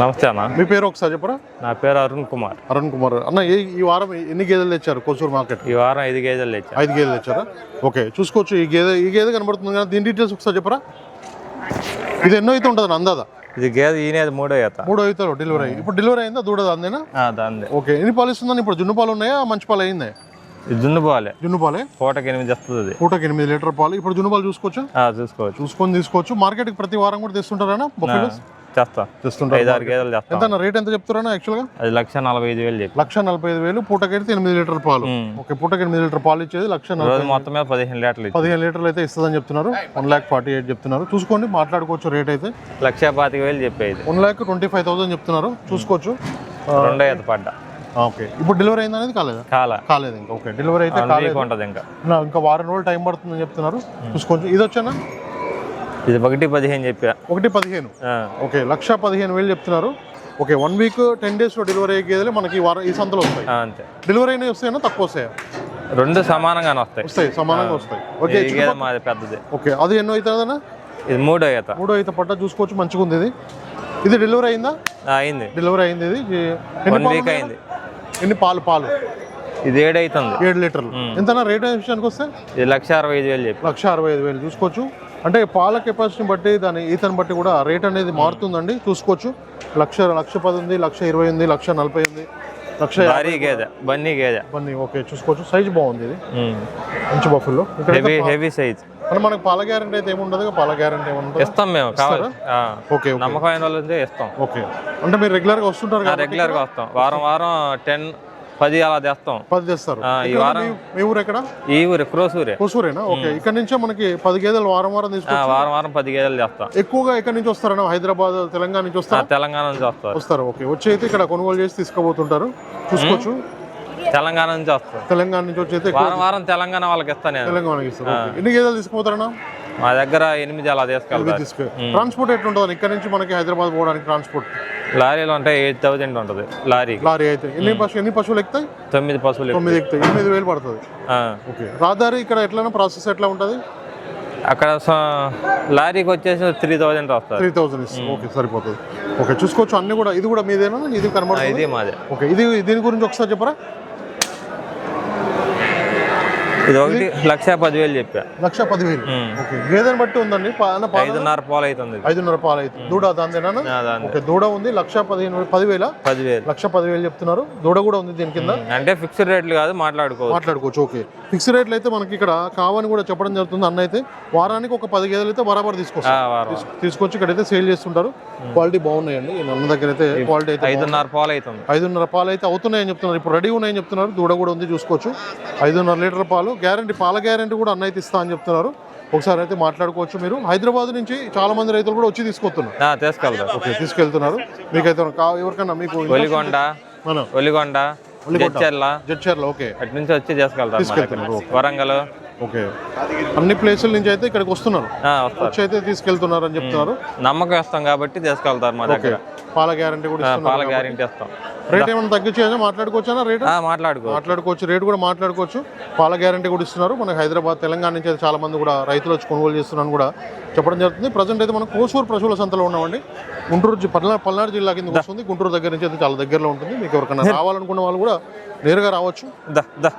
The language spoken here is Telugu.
నమస్తే అన్న. మీ పేరు ఒకసారి చెప్పరా? నా పేరు అరుణ్ కుమార్. అరుణ్ కుమార్. అన్న ఈ వారం ఎన్ని గేదెలు తెచ్చారు కొసూరు మార్కెట్? ఈ వారం ఐదు కేజీలు తెచ్చా ఐదు గేదెలు తెచ్చారా? ఓకే చూసుకోవచ్చు. ఈ గేదె ఈ గేదె కనబడుతుంది కదా దీని డీటెయిల్స్ ఒకసారి చెప్పరా? ఇది ఎన్నో అయితే ఉంటుంది అందాదా? ఇది గేదె ఈనేది మూడో ఈత. మూడో అవుతారు డెలివరీ అయ్యి. ఇప్పుడు డెలివరీ అయిందా? దూడదా అందేనా? ఓకే ఎన్ని పాలు ఇస్తుందని ఇప్పుడు? జున్ను పాలు ఉన్నాయా? మంచి పాలు అయిందా? జున్ను పోవాలి జున్ను పాలే? పూటకి ఎనిమిది వస్తుంది అది. పూటకి ఎనిమిది లీటర్ పాలు. ఇప్పుడు జున్ను పాలు చూసుకోవచ్చు? చూసుకొని తీసుకోవచ్చు. మార్కెట్కి ప్రతి వారం కూడా తెస్తుంటారా చేస్తా ఐదు ఆరు గేదెలు చేస్తాం ఎంత రేట్ ఎంత చెప్తారా యాక్చువల్గా? అది లక్ష నలభై ఐదు వేలు లక్ష నలభై ఐదు వేలు పూటకైతే ఎనిమిది లీటర్ పాలు. ఓకే పూటకి ఎనిమిది లీటర్ పాలు ఇచ్చేది లక్ష నలభై రోజు మొత్తం మీద పదిహేను లీటర్లు పదిహేను లీటర్లు అయితే ఇస్తుందని చెప్తున్నారు. వన్ ల్యాక్ ఫార్టీ ఎయిట్ చెప్తున్నారు. చూసుకోండి మాట్లాడుకోవచ్చు రేట్ అయితే. లక్ష పాతిక వేలు చెప్పేది. One lakh twenty five thousand చెప్తున్నారు. చూసుకోవచ్చు. రెండో పడ్డా. ఓకే. ఇప్పుడు డెలివరీ అయింది అనేది కాలేదా? కాల. కాలేదు ఇంకా. ఓకే. డెలివరీ అయితే వీక్ ఉంటుంది ఇంకా. ఇంకా వారం రోజులు టైం పడుతుందని చెప్తున్నారు. చూసుకోవచ్చు ఇది వచ్చానా? ఇది ఒకటి పదిహేను చెప్పా. ఒకటి పదిహేను. ఓకే. లక్ష పదిహేను వేలు చెప్తున్నారు. ఓకే. వన్ వీక్ టెన్ డేస్లో డెలివరీ అయ్యే గేదెలు మనకి ఈ వారం ఈ సంతలో వస్తాయి. అంతే. డెలివరీ అయినా వస్తాయన్నా తక్కువ వస్తాయా? రెండు సమానంగానే వస్తాయి. వస్తాయి. సమానంగా వస్తాయి. ఓకే. మాది పెద్దది. ఓకే. అది ఎన్నో అవుతుందన్నా ఇది మూడో ఈత మూడో అయితే పట్ట చూసుకోవచ్చు. మంచిగా ఉంది ఇది. ఇది డెలివరీ అయిందా? అయింది. డెలివరీ అయింది ఇది. One week? అయింది. ఎన్ని పాలు పాలు? ఇది ఏడైతుంది. ఏడు లీటర్లు. ఎంతనా రేట్ విషయానికి వస్తే? ఇది లక్ష అరవై ఐదు వేలు చెప్పి. లక్ష అరవై ఐదు వేలు చూసుకోవచ్చు. అంటే పాల కెపాసిటీని బట్టి దాని ఈతని బట్టి కూడా రేట్ అనేది మారుతుందండి. చూసుకోవచ్చు. లక్ష లక్ష పది ఉంది లక్ష ఇరవై ఉంది లక్ష నలభై ఉంది లక్ష భారీ గేదె బన్నీ గేదె. ఇవన్నీ ఓకే చూసుకోవచ్చు. సైజ్ బాగుంది ఇది. మంచి బఫుల్లో హెవీ హెవీ సైజ్ అంటే మనకు పాల గ్యారంటీ అయితే ఏముండదు పాల గ్యారంటీ ఏముంటుంది ఇస్తాం మేము. కావాలి. ఓకే నమ్మకమైన వాళ్ళు ఉంటే ఇస్తాం. ఓకే. అంటే మీరు రెగ్యులర్గా వస్తుంటారు కదా రెగ్యులర్గా వస్తాం. వారం వారం టెన్ పది అలా తెస్తాం. పది తెస్తారు. ఆ, ఈ ఇక్కడ వారం మీ- ఊరు ఎక్కడ? ఈ ఊరు క్రోసూరే. హుసూరేనా ఓకే. ఇక్కడ నుంచే మనకి పది గేదెలు వారం వారం ఆ, తీసుకొచ్చి వారం వారం పది గేదెలు తెస్తాం. ఎక్కువగా ఎక్కడి నుంచి వస్తారన్నా? హైదరాబాద్ తెలంగాణ నుంచి వస్తారా? తెలంగాణ నుంచి వస్తారు. వస్తారు. ఓకే. వచ్చి అయితే ఇక్కడ కొనుగోలు చేసి తీసుకుపోతుంటారు. చూసుకోవచ్చు. తెలంగాణ నుంచి వస్తారు తెలంగాణ నుంచి వచ్చి వారం వారం తెలంగాణ వాళ్ళకి ఇస్తాను నేను. తెలంగాణకి. ఎన్ని గేదెలు తీసుకుపోతారన్నా? మా దగ్గర ఎనిమిది అలా తీసుకెళ్తారు. తీసుకు ట్రాన్స్పోర్ట్ ఎట్లుంటుంది ఇక్కడ నుంచి మనకి హైదరాబాద్ పోవడానికి ట్రాన్స్పోర్ట్. లారీలు ఉంటాయి ఎయిట్ థౌజండ్ ఉంటుంది లారీకి లారీ అయితే. ఎన్ని పశువులు ఎన్ని పశువులు ఎక్కుతాయి? తొమ్మిది పశువులు తొమ్మిది ఎక్కుతాయి. ఎనిమిది వేలు పడుతుంది. ఓకే. రహదారి ఇక్కడ ఎట్లైనా ప్రాసెస్ ఎట్లా ఉంటుంది? అక్కడ లారీకి వచ్చేసి త్రీ థౌజండ్ వస్తారు త్రీ థౌసండ్ ఇస్తుంది. ఓకే సరిపోతుంది. ఓకే చూసుకోవచ్చు. అన్ని కూడా ఇది కూడా మీదేనా? ఇది కనబడుతుంది? ఇది మాదే. ఓకే ఇది దీని గురించి ఒకసారి చెప్పరా? ఇది ఒకటి లక్ష పదివేలు చెప్పా. లక్ష పదివేలు. ఓకే. గేదెని బట్టి ఉందండి? ఐదున్నర పాలు అవుతుంది. ఐదున్నర పాలు అయితే దూడ దాందేనా ఓకే. దూడ ఉంది లక్ష పదిహేను పదివేల? పదివేలు. లక్ష పదివేలు చెప్తున్నారు. దూడ కూడా ఉంది దీని కింద? అంటే ఫిక్స్డ్ రేట్లు కాదు మాట్లాడుకోవచ్చు. మాట్లాడుకోవచ్చు. ఓకే. ఫిక్స్ రేట్లు అయితే మనకి ఇక్కడ కావని కూడా చెప్పడం జరుగుతుంది. అన్న అయితే వారానికి ఒక పది గేదెలు అయితే బరాబర్ తీసుకొస్తారు. తీసుకొచ్చి ఇక్కడైతే సేల్ చేస్తుంటారు. క్వాలిటీ బాగున్నాయండి. అన్న దగ్గర అయితే క్వాలిటీ అయితే ఐదున్నర పాలు అవుతుంది ఐదున్నర పాలు అయితే అవుతున్నాయని చెప్తున్నారు. ఇప్పుడు రెడీ ఉన్నాయని చెప్తున్నారు. దూడ కూడా ఉంది చూసుకోవచ్చు. ఐదున్నర లీటర్ పాలు గ్యారంటీ పాల గ్యారంటీ కూడా అన్న అయితే ఇస్తా అని చెప్తున్నారు. ఒకసారి అయితే మాట్లాడుకోవచ్చు మీరు. హైదరాబాద్ నుంచి చాలా మంది రైతులు కూడా వచ్చి తీసుకొస్తున్నారు. తీసుకెళ్తారు. ఓకే తీసుకెళ్తున్నారు. మీకైతే కా- ఎవరికైనా మీకు ఒలిగొండ మన ఒలిగొండ జడ్చర్ల జడ్చర్ల ఓకే. అటు నుంచి వచ్చి తీసుకెళ్తారు. వరంగల్ ఓకే. అన్ని ప్లేసుల నుంచి అయితే ఇక్కడికి వస్తున్నారు. వచ్చి అయితే తీసుకెళ్తున్నారు అని చెప్తున్నారు. నమ్మకం ఇస్తాం కాబట్టి తీసుకెళ్తారు మా దగ్గర. పాల గ్యారంటీ కూడా పాల గ్యారెంటీ ఇస్తాం. రేట్ ఏమైనా తగ్గించేదా మాట్లాడుకోవచ్చా రేట్ మాట్లాడుకో మాట్లాడుకోవచ్చు. రేట్ కూడా మాట్లాడుకోవచ్చు. పాల గ్యారంటీ కూడా ఇస్తున్నారు. మనకి హైదరాబాద్ తెలంగాణ నుంచి అయితే చాలా మంది కూడా రైతులు వచ్చి కొనుగోలు చేస్తున్నారని కూడా చెప్పడం జరుగుతుంది. ప్రజెంట్ అయితే మనం కోసూరు పశువుల సంతలో ఉన్నామండి. గుంటూరు పల్నాడు పల్నాడు జిల్లా కింద వస్తుంది. గుంటూరు దగ్గర నుంచి అయితే చాలా దగ్గరలో ఉంటుంది. మీకు ఎవరికైనా రావాలనుకున్న వాళ్ళు కూడా నేరుగా రావచ్చు. దా దా.